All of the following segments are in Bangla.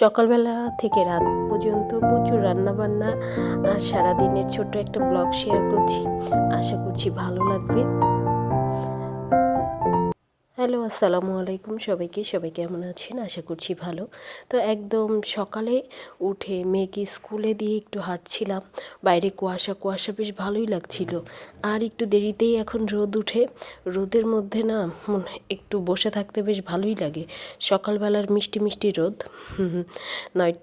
সকালবেলা থেকে রাত পর্যন্ত প্রচুর রান্নাবান্না আর সারাদিনের ছোট একটা ব্লগ শেয়ার করছি। আশা করছি ভালো লাগবে। হ্যালো, আসসালামু আলাইকুম সবাইকে। সবাই কেমন আছেন? আশা করছি ভালো। তো একদম সকালে উঠে মেয়েকে স্কুলে দিয়ে একটু হাঁটছিলাম। বাইরে কুয়াশা কুয়াশা বেশ ভালোই লাগছিল। আর একটু দেরিতেই এখন রোদ উঠে। রোদের মধ্যে না একটু বসে থাকতে বেশ ভালোই লাগে। সকালবেলার মিষ্টি মিষ্টি রোদ। নয়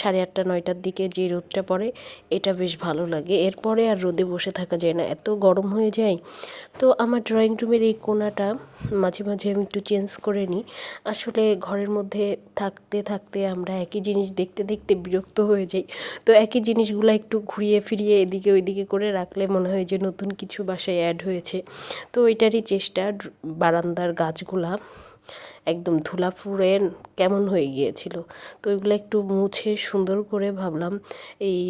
সাড়ে আটটা, নয়টার দিকে যে রোদটা পড়ে, এটা বেশ ভালো লাগে। এরপরে আর রোদে বসে থাকা যায় না। এত গরম হয়ে যায়। তো আমার ড্রয়িং রুমের এই কোনাটা মাঝে মাঝে আমি একটু চেঞ্জ করে নিই। আসলে ঘরের মধ্যে থাকতে থাকতে আমরা একই জিনিস দেখতে দেখতে বিরক্ত হয়ে যাই। তো একই জিনিসগুলো একটু ঘুরিয়ে ফিরিয়ে এদিকে, ওইদিকে করে রাখলে মনে হয় যে নতুন কিছু বাসায় অ্যাড হয়েছে। তো এটারই চেষ্টা, বারান্দার গাছগুলা। একদম ধুলা ফুড়ে কেমন হয়ে গিয়েছিল। তো ওইগুলো একটু মুছে সুন্দর করে ভাবলাম এই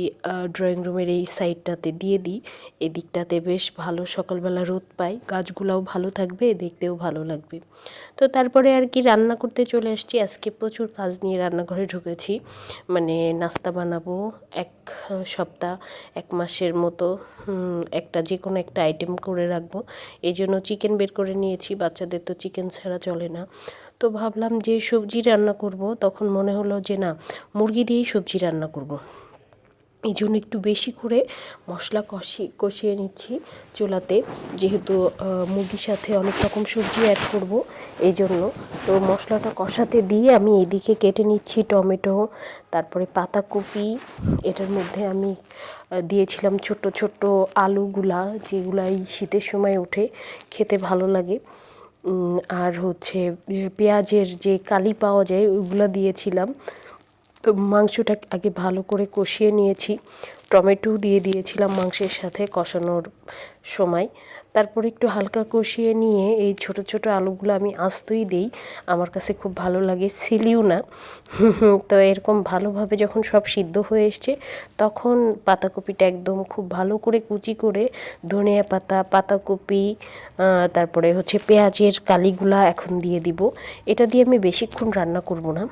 ড্রয়িং রুমের এই সাইডটাতে দিয়ে দিই। এদিকটাতে বেশ ভালো সকালবেলা রোদ পাই গাছগুলাও ভালো থাকবে, দেখতেও ভালো লাগবে। তো তারপরে আর কি রান্না করতে চলে আসছি। আজকে প্রচুর কাজ নিয়ে রান্নাঘরে ঢুকেছি। মানে নাস্তা বানাবো এক সপ্তাহ, এক মাসের মতো একটা যে কোনো একটা আইটেম করে রাখব। এই জন্য চিকেন বের করে নিয়েছি। বাচ্চাদের তো চিকেন ছাড়া চলে না। তো ভাবলাম যে সবজি রান্না করব, তখন মনে হলো যে না, মুরগি দিয়েই সবজি রান্না করব। এই জন্য একটু বেশি করে মশলা কষি, কষিয়ে নিচ্ছি চুলাতে। যেহেতু মুরগির সাথে অনেক রকম সবজি অ্যাড করব, এই জন্য। তো মশলাটা কষাতে দিয়ে আমি এদিকে কেটে নিচ্ছি টমেটো, তারপরে পাতাকপি, এটার মধ্যে আমি দিয়েছিলাম ছোট্ট ছোট্ট আলুগুলা যেগুলা এই শীতের সময় ওঠে, খেতে ভালো লাগে। আর হচ্ছে পেঁয়াজের যে কালি পাওয়া যায়, ওগুলো দিয়েছিলাম। তো মাংসটা আগে ভালো করে কষিয়ে নিয়েছি। টমেটো দিয়ে দিয়েছিলাম মাংসের সাথে কষানোর সময়। তারপর একটু হালকা কষিয়ে নিয়ে এই ছোট ছোট আলুগুলো আমি আস্তই দিই। আমার কাছে খুব ভালো লাগে, সিলিও না। তো এরকম ভালোভাবে যখন সব সিদ্ধ হয়ে এসছে, তখন পাতাকপিটা একদম খুব ভালো করে কুচি করে ধনিয়া পাতা, পাতাকপি তারপরে হচ্ছে পেঁয়াজের কালিগুলা এখন দিয়ে দিব। এটা দিয়ে আমি বেশিক্ষণ রান্না করব না।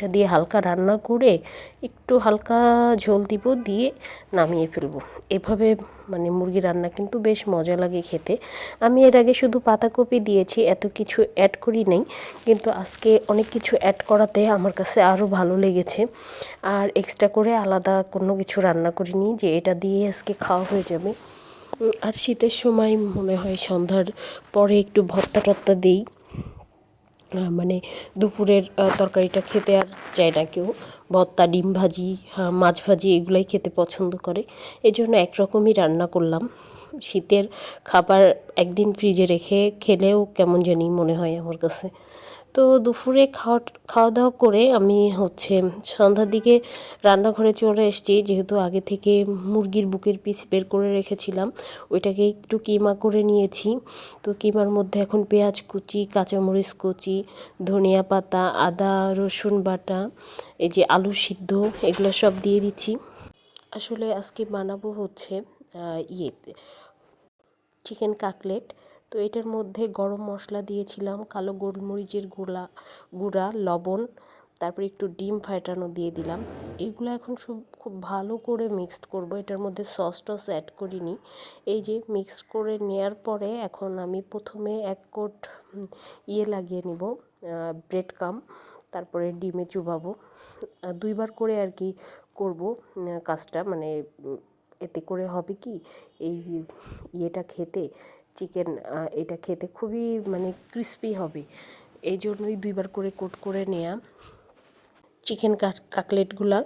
এটা দিয়ে হালকা রান্না করে একটু হালকা ঝোল দিব দিয়ে নামিয়ে ফেলব। এভাবে মানে মুরগি রান্না কিন্তু বেশ মজা লাগে খেতে। আমি এর আগে শুধু পাতাকপি দিয়েছি, এত কিছু অ্যাড করি নাই। কিন্তু আজকে অনেক কিছু অ্যাড করাতে আমার কাছে আরও ভালো লেগেছে। আর এক্সট্রা করে আলাদা কোনো কিছু রান্না করিনি যে এটা দিয়ে আজকে খাওয়া হয়ে যাবে। আর শীতের সময় মনে হয় সন্ধ্যার পরে একটু ভর্তা টত্তা দিই। মানে দুপুরের তরকারিটা খেতে আর চায় না কেউ। ভর্তা, ডিম ভাজি মাছ ভাজি এগুলাই খেতে পছন্দ করে। এই জন্য একরকমই রান্না করলাম। শীতের খাবার একদিন ফ্রিজে রেখে খেলেও কেমন জানি মনে হয় আমার কাছে। তো দুপুরে খাওয়া খাওয়া দাওয়া করে আমি হচ্ছে সন্ধ্যার দিকে রান্নাঘরে চলে এসেছি। যেহেতু আগে থেকে মুরগির বুকের পিস বের করে রেখেছিলাম, ওইটাকে একটু কিমা করে নিয়েছি। তো কিমার মধ্যে এখন পেঁয়াজ কুচি, কাঁচামরিচ কুচি, ধনিয়া পাতা, আদা, রসুন বাটা, এই যে আলু সিদ্ধ, এগুলো সব দিয়ে দিচ্ছি। আসলে আজকে বানাবো হচ্ছে ইয়ে চিকেন কাকলেট তো এটার মধ্যে গরম মশলা দিয়েছিলাম, কালো গোলমরিচের গুঁড়া গুঁড়া, লবণ, তারপরে একটু ডিম ফাটানো দিয়ে দিলাম। এগুলো এখন সব খুব ভালো করে মিক্সড করব, এটার মধ্যে সস টস অ্যাড করিনি। এই যে মিক্স করে নেয়ার পরে এখন আমি প্রথমে এক কোট ইয়ে লাগিয়ে নিব ব্রেড কাম তারপরে ডিমে চুবাবো। দুইবার করে আর কি করব কাজটা মানে এতে করে হবে কি? এই ইয়েটা খেতে চিকেন এটা খেতে খুবই মানে ক্রিস্পি হবে। এই জন্যই দুইবার করে কোট করে নেয়া। চিকেন কাকলেটগুলা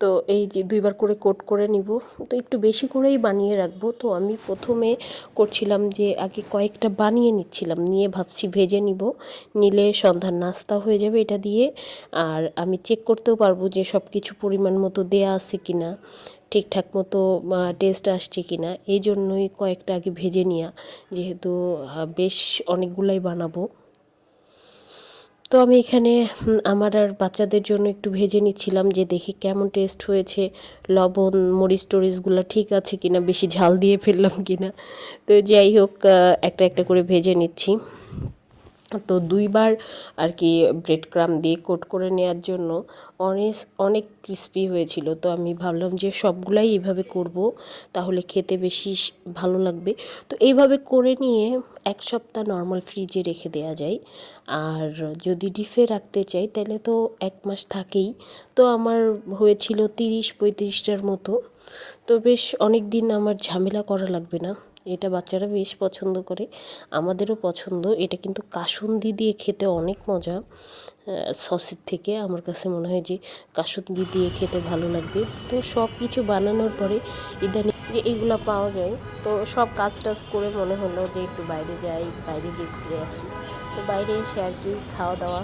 তো এই যে দুইবার করে কোট করে নিব। তো একটু বেশি করেই বানিয়ে রাখব। তো আমি প্রথমে করছিলাম যে আগে কয়েকটা বানিয়ে নিচ্ছিলাম। নিয়ে ভাবছি ভেজে নিব। নিলে সন্ধ্যার নাস্তা হয়ে যাবে এটা দিয়ে। আর আমি চেক করতেও পারব যে সব কিছু পরিমাণ মতো দেয়া আছে কি না ঠিকঠাক মতো টেস্ট আসছে কি না এই জন্যই কয়েকটা আগে ভেজে নেওয়া যেহেতু বেশ অনেকগুলাই বানাবো। তো আমি এখানে আমার আর বাচ্চাদের জন্য একটু ভেজে নিচ্ছিলাম যে দেখি কেমন টেস্ট হয়েছে, লবণ, মরিচ টরিচগুলো ঠিক আছে কিনা, বেশি ঝাল দিয়ে ফেললাম কিনা। তো যাই হোক একটা একটা করে ভেজে নিচ্ছি। তো দুইবার আর কি ব্রেড ক্রাম দিয়ে কোট করে নেওয়ার জন্য অনেক অনেক ক্রিস্পি হয়েছিল। তো আমি ভাবলাম যে সবগুলাই এইভাবে করব, তাহলে খেতে বেশি ভালো লাগবে। তো এইভাবে করে নিয়ে এক সপ্তাহ নর্মাল ফ্রিজে রেখে দেওয়া যায়। আর যদি ডিফে রাখতে চাই, তাহলে তো এক মাস থাকেই। তো আমার হয়েছিল তিরিশ পঁয়ত্রিশটার মতো। তো বেশ অনেক দিন আমার ঝামেলা করা লাগবে না। এটা বাচ্চারা বেশ পছন্দ করে। আমাদেরও পছন্দ। এটা কিন্তু কাসুন্দি দিয়ে খেতে অনেক মজা। সসের থেকে আমার কাছে মনে হয় যে কাসুন্দি দিয়ে খেতে ভালো লাগবে। তো সব কিছু বানানোর পরে ইদানিং যে এগুলো পাওয়া যায়, তো সব কাজ টাজ করে মনে হলো যে একটু বাইরে যাই, বাইরে যেয়ে ঘুরে আসি। তো বাইরে এসে আর কি খাওয়া দাওয়া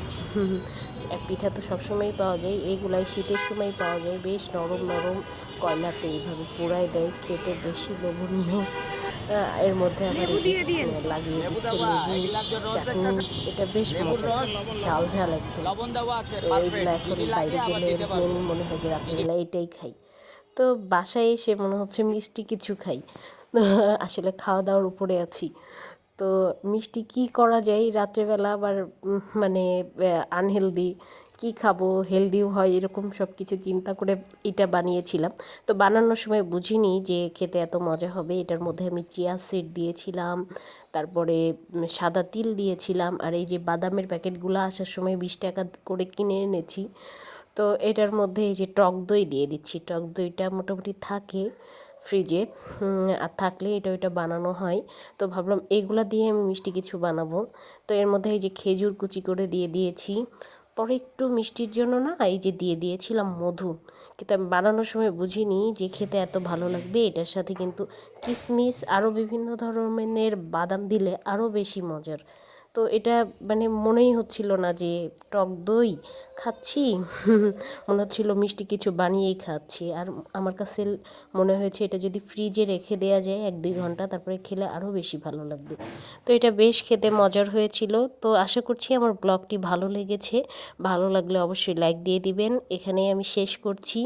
পিঠা তো সবসময়ই পাওয়া যায়। এইগুলাই শীতের সময় পাওয়া যায়। বেশ নরম নরম কয়লাতে এইভাবে পোড়ায় দেয়। খেতে বেশি লোভনীয়। এর মধ্যে আবার লাগিয়ে দিচ্ছে এটা বেশ মজা ঝাল ঝাল একদম। লবণ দেওয়া আছে তো এখন বাইরে গেলে মনে হয় যে রাত্রিবেলা এটাই খাই। তো বাসায় এসে মনে হচ্ছে মিষ্টি কিছু খাই। আসলে খাওয়া দাওয়ার উপরে আছি। তো মিষ্টি কি করা যায় রাত্রেবেলা? আবার মানে আনহেলদি কি খাব হেলদিও হয়, এরকম সব কিছু চিন্তা করে এটা বানিয়েছিলাম। তো বানানোর সময় বুঝিনি যে খেতে এত মজা হবে। এটার মধ্যে আমি চিয়া সিড দিয়েছিলাম, তারপরে সাদা তিল দিয়েছিলাম, আর এই যে বাদামের প্যাকেটগুলো আসার সময় বিশ টাকা করে কিনে এনেছি। তো এটার মধ্যে এই যে টক দই দিয়ে দিচ্ছি। টক দইটা মোটামুটি থাকে ফ্রিজে আর থাকলে এটা ওইটা বানানো হয়। তো ভাবলাম এগুলা দিয়ে আমি মিষ্টি কিছু বানাবো। তো এর মধ্যে এই যে খেজুর কুচি করে দিয়ে দিয়েছি। পরে একটু মিষ্টির জন্য না এই যে দিয়ে দিয়েছিলাম মধু। কিন্তু আমি বানানোর সময় বুঝিনি যে খেতে এত ভালো লাগবে। এটার সাথে কিন্তু কিশমিশ আরও বিভিন্ন ধরনের বাদাম দিলে আরও বেশি মজার। তো এটা মানে মনেই হচ্ছিল না যে টক দই খাচ্ছি। মনে হচ্ছিল মিষ্টি কিছু বানিয়েই খাচ্ছি। আর আমার কাছে মনে হয়েছে এটা যদি ফ্রিজে রেখে দেওয়া যায় এক দুই ঘণ্টা, তারপরে খেলে আরও বেশি ভালো লাগবে। তো এটা বেশ খেতে মজার হয়েছিল। তো আশা করছি আমার ব্লগটি ভালো লেগেছে। ভালো লাগলে অবশ্যই লাইক দিয়ে দিবেন। এখানেই আমি শেষ করছি।